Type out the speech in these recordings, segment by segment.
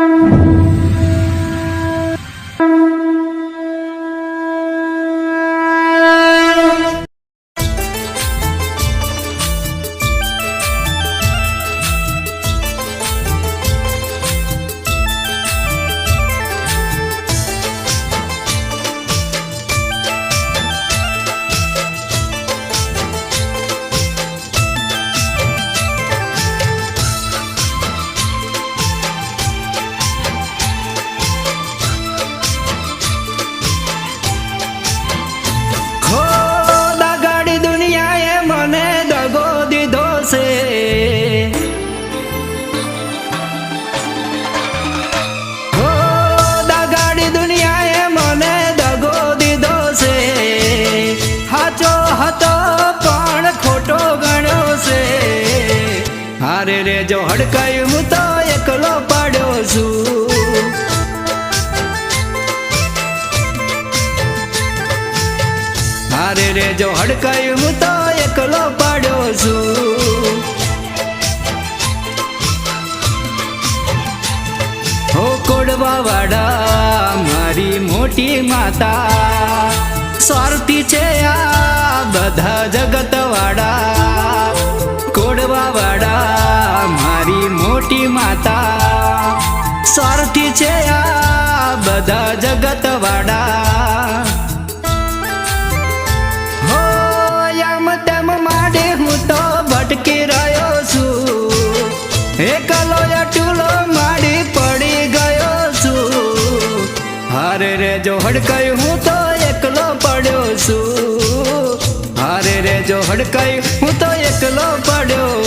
હો હતો પણ ખોટો ગણ્યો છે? હારે રે જો હડકાયું, હું તો એકલો પાડ્યો છું. હારે રે જો હડકાયું, હું તો એકલો પાડ્યો છું. કોડવા વાડા મારી મોટી માતા. સ્વાર્થી છે આ બધા જગત વાળા કોડવા વાળા મારી મોટી માતા સ્વાર્થી છે આ બધા જગત વાળા હો યમ તેમ માડે હું તો ભટકી રહ્યો છું એકલો અટુલો માડી પડી ગયો છું હારે રે જો હડકાયું હું તો પડ્યો છું. હારે રે જો હડકાયું હું તો એકલો પડ્યો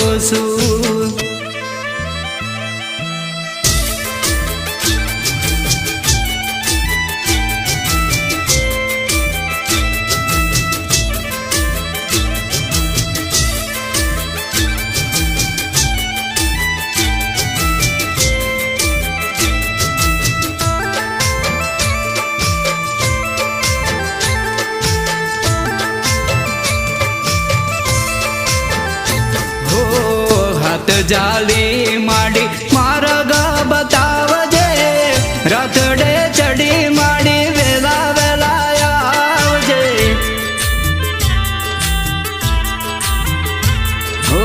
જાલી માડી માર્ગ બતાવજે. રથડે ચડી માડી, વેલા વેલા આવજે. હો,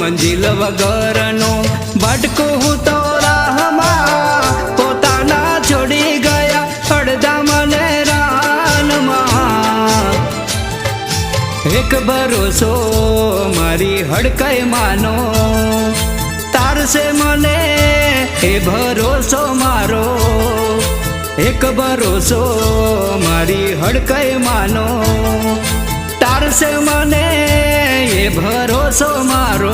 મંજિલ વગરનો ભટકું તો એક ભરોસો મારી હડકાઈ માનો. તારસે મને એ ભરોસો મારો. એક ભરોસો મારી હડકાઈ માનો. તારસે મને એ ભરોસો મારો.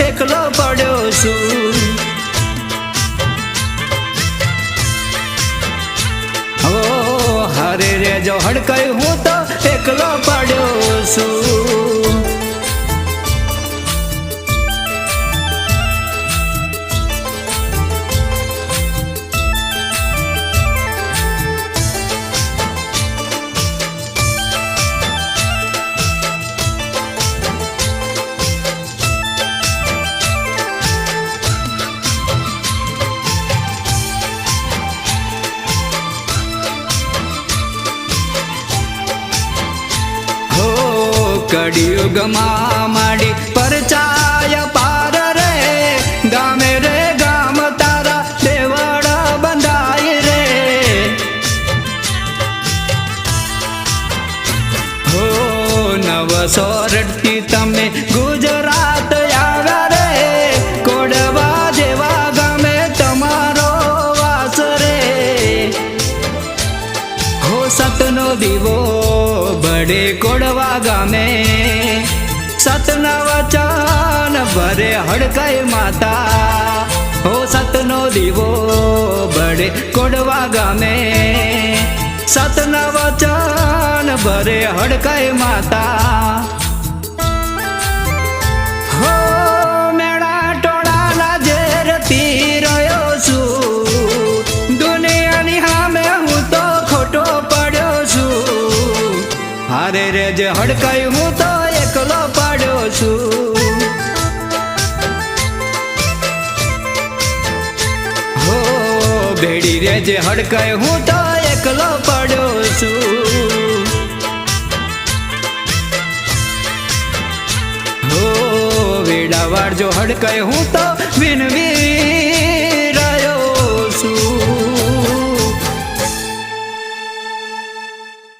એકલો પડ્યો છું. હારે રે જો હડકાઈ હું તો એકલો પડ્યો છું. કડિયુગમાં માડી પરચાય પાર રે, ગામે રે, ગામ તારા દેવળ બંધાય રે. હો નવ રડતી તમે ગુજરાત આવ્યા રે, કોડવા જેવા ગામે તમારો વાસ રે. સતનો દીવો બડે કોડવા ગામે. સતના વચન ભરે હડકાય માતા. હો સતનો દીવો બડે કોડવા ગામે. સતના વચન ભરે હડકાય માતા. જે હડકાઈ, હું તો એકલો પાડ્યો છું. હો, ભેડી રે જે હડકાઈ, હું તો એકલો પાડ્યો છું. હો વેડા જો હડકાઈ, હું તો વિનવી